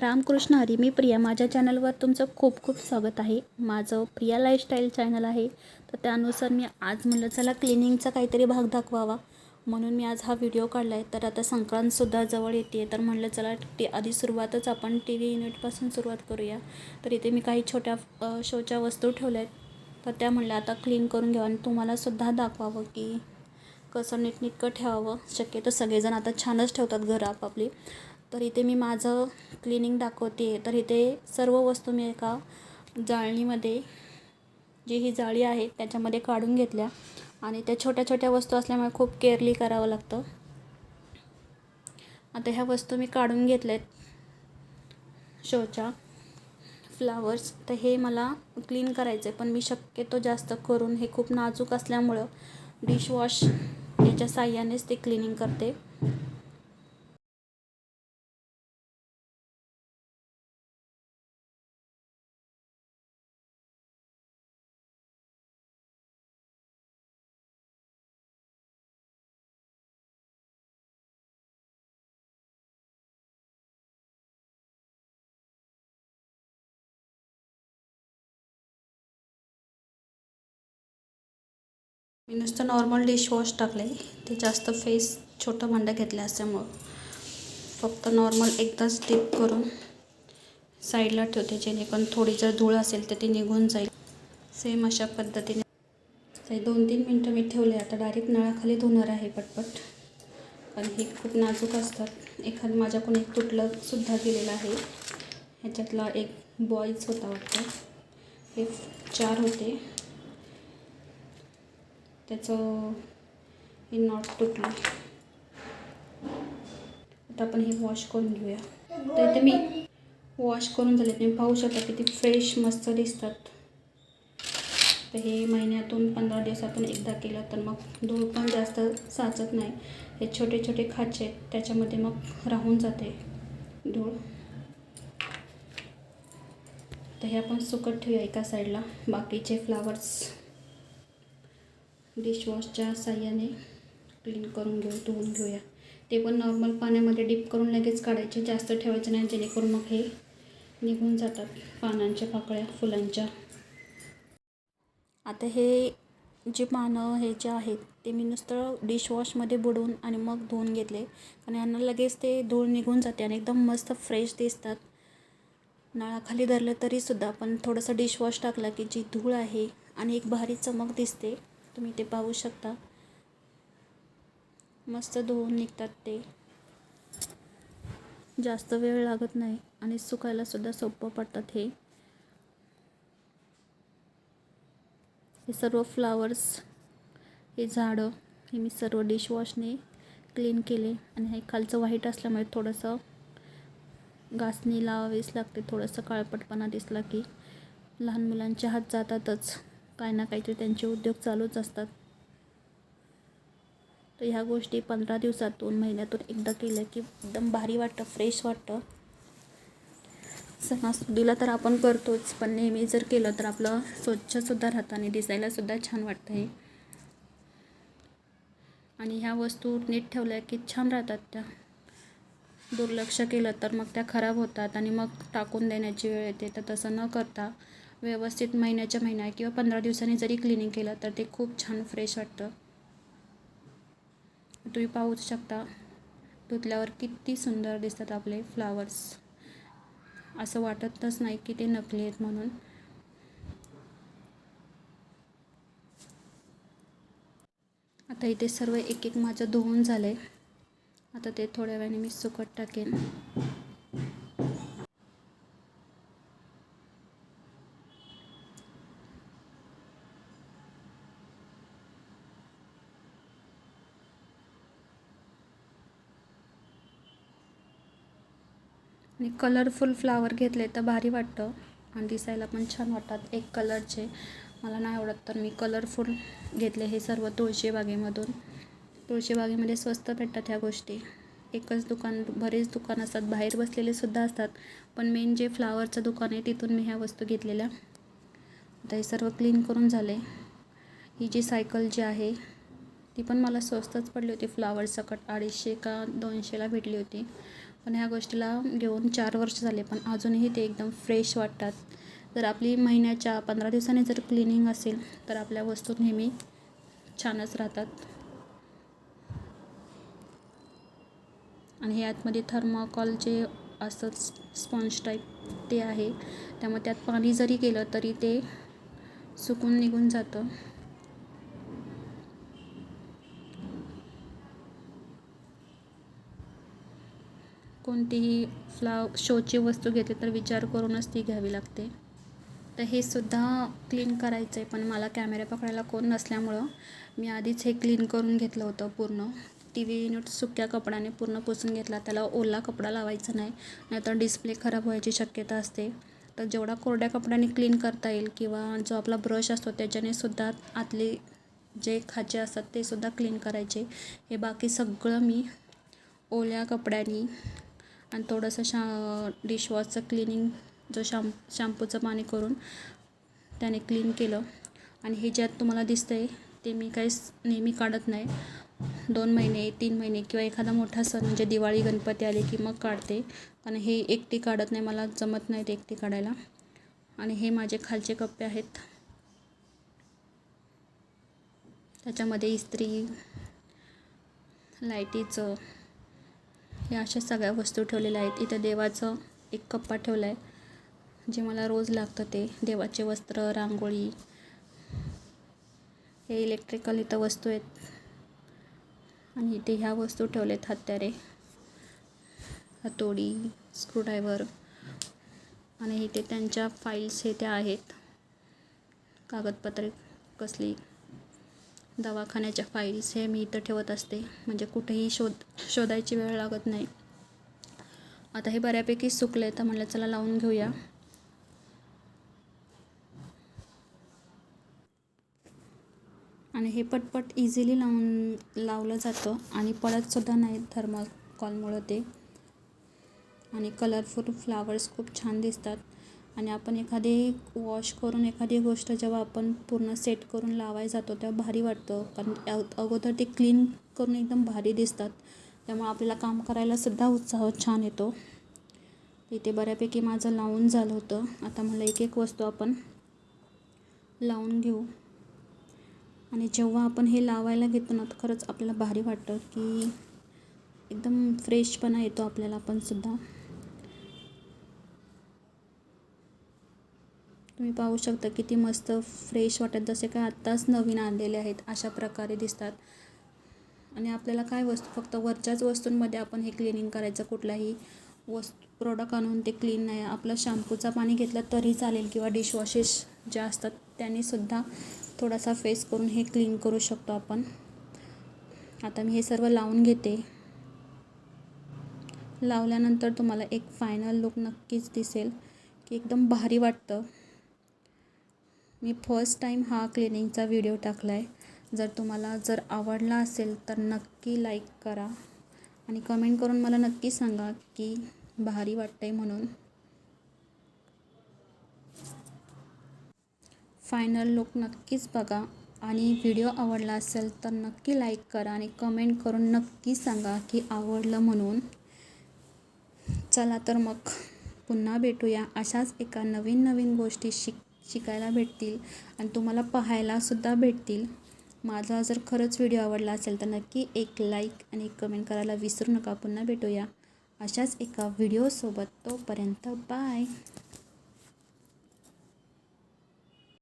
रामकृष्ण हरी मी प्रिया. माझ्या चॅनलवर तुमचं खूप खूप स्वागत आहे. माझं प्रिया लाईफस्टाईल चॅनल आहे. तर त्यानुसार मी आज म्हणलं चला क्लिनिंगचा काहीतरी भाग दाखवावा. म्हणून मी आज हा व्हिडिओ काढला आहे तर आता संक्रांतसुद्धा जवळ येते तर म्हणलं चला टी आधी सुरुवातच आपण टी व्ही युनिटपासून सुरुवात करूया. तर इथे मी काही छोट्या शोच्या वस्तू ठेवल्या आहेत तर त्या म्हणलं आता क्लीन करून घ्यावं आणि तुम्हालासुद्धा दाखवावं की कसं नीटनीटकं ठेवावं. शक्यतो सगळेजण आता छानच ठेवतात घरं आपापली. तर इथे मी माझं क्लिनिंग दाखवते. तर इथे सर्व वस्तू मी एका जाळणीमध्ये जी ही जाळी आहे त्याच्यामध्ये काढून घेतल्या. आणि त्या छोट्या छोट्या वस्तू असल्यामुळे खूप केअरली करावं लागतं. आता ह्या वस्तू मी काढून घेतल्या आहेत शोच्या फ्लावर्स तर हे मला क्लीन करायचं आहे पण मी शक्यतो जास्त करून हे खूप नाजूक असल्यामुळं डिशवॉश याच्या साह्यानेच ते क्लिनिंग करते. मी नुसतं नॉर्मल डिशवॉश टाकले ते जास्त फेस छोटं भांडं घेतलं असल्यामुळं. फक्त नॉर्मल एकदाच डिप करून साईडला ठेवते जेणेकरून थोडी जर धूळ असेल तर ती निघून जाईल. सेम अशा पद्धतीने. ते दोन तीन मिनटं मी ठेवले. आता डायरेक्ट नळाखाली धुणार आहे पटपट. कारण हे खूप नाजूक असतात. एखादं माझ्याकडून एक तुटलं सुद्धा गेलेलं आहे. ह्याच्यातला एक बॉईज होता वाटतं. हे चार होते. त्याचं हे नॉट तुटलं. आता आपण हे वॉश करून घेऊया. तर इथे मी वॉश करून झाले. तुम्ही पाहू शकता किती फ्रेश मस्त दिसतात. तर हे महिन्यातून पंधरा दिवसातून एकदा केलं तर मग धूळ पण जास्त साचत नाही. हे छोटे छोटे खाचे आहेत. त्याच्यामध्ये मग राहून जाते धूळ. तर हे आपण सुकट ठेवूया एका साईडला बाकीचे फ्लावर्स डिशवॉशच्या साह्याने क्लीन करून घेऊ धुवून घेऊया. ते पण नॉर्मल पाण्यामध्ये डीप करून लगेच काढायचे जास्त ठेवायचे नाही जेणेकरून मग हे निघून जातात पानांच्या पाकळ्या फुलांच्या. आता हे जे पानं हे जे आहेत ते मी नुसतं डिशवॉशमध्ये बुडवून आणि मग धुवून घेतले. आणि यांना लगेच ते धूळ निघून जाते आणि एकदम मस्त फ्रेश दिसतात. नळाखाली धरलं तरीसुद्धा पण थोडंसं डिशवॉश टाकला की जी धूळ आहे आणि एक भारी चमक दिसते. तुम्ही ते पाहू शकता. मस्त धुवून निघतात ते. जास्त वेळ लागत नाही आणि सुकायला सुद्धा सोपं पडतात हे. हे सर्व फ्लावर्स हे झाडं हे मी सर्व डिशवॉशने क्लीन केले आणि हे खालचं व्हाईट असल्यामुळे थोडंसं घासणी लावावीच लागते. थोडंसं काळपटपणा दिसला की लहान मुलांचे हात जातातच. काय ना काहीतरी त्यांचे उद्योग चालूच असतात. तर ह्या गोष्टी पंधरा दिवसातून महिन्यातून एकदा केल्या की एकदम भारी वाटतं फ्रेश वाटतं. सणासुदीला तर आपण करतोच पण नेहमी जर केलं तर आपलं स्वच्छसुद्धा राहतं आणि दिसायलासुद्धा छान वाटतं हे आणि ह्या वस्तू नीट ठेवल्या की छान राहतात त्या. दुर्लक्ष केलं तर मग त्या खराब होतात आणि मग टाकून देण्याची वेळ येते तर तसं न करता व्यवस्थित महिन्याच्या महिन्या किंवा पंधरा दिवसांनी जरी क्लिनिंग केलं तर ते खूप छान फ्रेश वाटतं. तुम्ही पाहूच शकता धुतल्यावर किती सुंदर दिसतात आपले फ्लावर्स असं वाटतच नाही की ते नकली आहेत म्हणून. आता इथे सर्व एक एक माझं धुवून झालं आहे आता ते थोड्या वेळाने मी सुकट टाकेन. आणि कलरफुल फ्लावर घेतले तर भारी वाटतं. आणि दिसायला पण छान वाटतात एक कलरचे मला नाही आवडत तर मी कलरफुल घेतले हे सर्व तुळशीबागेमधून तुळशीबागेमध्ये स्वस्त भेटतात ह्या गोष्टी. एकच दुकान बरेच दुकान असतात. बाहेर बसलेले सुद्धा असतात. पण मेन जे फ्लावरचं दुकान आहे तिथून मी ह्या वस्तू घेतलेल्या. आता हे सर्व क्लीन करून झाले. ही जी सायकल जी आहे ती पण मला स्वस्तच पडली होती. फ्लावर सकट अडीचशे का दोनशेला भेटली होती. पण ह्या गोष्टीला घेऊन चार वर्ष झाले पण अजूनही ते एकदम फ्रेश वाटतात. जर आपली महिन्याच्या पंधरा दिवसांनी जर क्लिनिंग असेल तर आपल्या वस्तू नेहमी छानच राहतात. आणि हे आतमध्ये थर्माकॉल जे असतं स्पॉन्ज टाईप ते आहे. त्यामुळे त्यात पाणी जरी गेलं तरी ते सुकून निघून जातं. कोणतीही फ्लाव शोची वस्तू घेते तर विचार करूनच ती घ्यावी लागते. तर हे सुद्धा क्लीन करायचं आहे पण मला कॅमेरा पकडायला कोण नसल्यामुळं मी आधीच हे क्लीन करून घेतलं होतं पूर्ण. टी व्ही युनिट सुक्या कपड्याने पूर्ण पुसून घेतला त्याला ओला कपडा लावायचा नाही नाहीतर डिस्प्ले खराब व्हायची शक्यता असते. तर जेवढा कोरड्या कपड्याने क्लीन करता येईल किंवा जो आपला ब्रश असतो त्याच्याने सुद्धा आतले जे खाचे असतात ते सुद्धा क्लीन करायचे. हे बाकी सगळं मी ओल्या कपड्यानी आणि थोडंसं शा डिशवॉशचं क्लिनिंग जो शाम शॅम्पूचं पाणी करून त्याने क्लीन केलं. आणि हे ज्यात तुम्हाला दिसतं आहे ते मी काही नेहमी काढत नाही. दोन महिने तीन महिने किंवा एखादा मोठा सण म्हणजे दिवाळी गणपती आले की मग काढते. कारण हे एकटी काढत नाही मला जमत नाही ते एकटी काढायला. आणि हे माझे खालचे कप्पे आहेत. त्याच्यामध्ये इस्त्री लाईटीचं हे अशा सगळ्या वस्तू ठेवलेल्या आहेत. इथं देवाचं एक कप्पा ठेवला आहे जे मला रोज लागतं ते. देवाचे वस्त्र रांगोळी हे इलेक्ट्रिकल इथं वस्तू आहेत. आणि इथे ह्या वस्तू ठेवलेत हत्यारे हातोडी स्क्रूड्रायव्हर आणि इथे त्यांच्या फाईल्स हे त्या आहेत. कागदपत्रे कसली दवाखान्याच्या फाईल्स हे मी इथं ठेवत असते. म्हणजे कुठेही शोध शोधायची वेळ लागत नाही. आता हे बऱ्यापैकी सुकले तर म्हणलं चला लावून घेऊया. आणि हे पटपट इझिली लावून लावलं जातं. आणि पडतसुद्धा नाही थर्माकॉलमुळं ते. आणि कलरफुल फ्लावर्स खूप छान दिसतात. आणि आपण एखादी वॉश करून एखादी गोष्ट जेव्हा आपण पूर्ण सेट करून लावायला जातो तेव्हा भारी वाटतं. कारण अगोदर ते क्लीन करून एकदम भारी दिसतात. त्यामुळे आपल्याला काम करायला सुद्धा उत्साह छान येतो. इथे बऱ्यापैकी माझं लावून झालं होतं. आता मला एक एक वस्तू आपण लावून घेऊ. आणि जेव्हा आपण हे लावायला घेतो ना तर खरंच आपल्याला भारी वाटतं की एकदम फ्रेशपणा येतो आपल्याला पण सुद्धा. तुम्ही पाहू शकता किती मस्त फ्रेश वाटत जसे काय आत्ताच नवीन आणलेले आहेत अशा प्रकारे दिसतात. आणि आपल्याला काय वस्तू फक्त वरच्याच वस्तूंमध्ये आपण हे क्लिनिंग करायचं कुठलाही वस्तू प्रोडक्ट आणून ते क्लीन नाही. आपलं शॅम्पूचा पाणी घेतलं तरी चालेल किंवा डिशवॉशेस ज्या असतात त्यांनीसुद्धा थोडासा फेस करून हे क्लीन करू शकतो आपण. आता मी हे सर्व लावून घेते. लावल्यानंतर तुम्हाला एक फायनल लुक नक्कीच दिसेल की एकदम भारी वाटतं. मी फर्स्ट टाईम हा क्लिनिंगचा व्हिडिओ टाकला आहे जर तुम्हाला जर आवडला असेल तर नक्की लाईक करा. आणि कमेंट करून मला नक्की सांगा की भारी वाटतं आहे म्हणून. फायनल लुक नक्कीच बघा. आणि व्हिडिओ आवडला असेल तर नक्की लाईक करा आणि कमेंट करून नक्की सांगा की आवडलं म्हणून. चला तर मग पुन्हा भेटूया अशाच एका नवीन नवीन गोष्टी शिक शिकायला भेटतील आणि तुम्हाला पाहायलासुद्धा भेटतील. माझा जर खरंच व्हिडिओ आवडला असेल तर नक्की एक लाईक आणि एक कमेंट करायला विसरू नका. पुन्हा भेटूया अशाच एका व्हिडिओसोबत तोपर्यंत बाय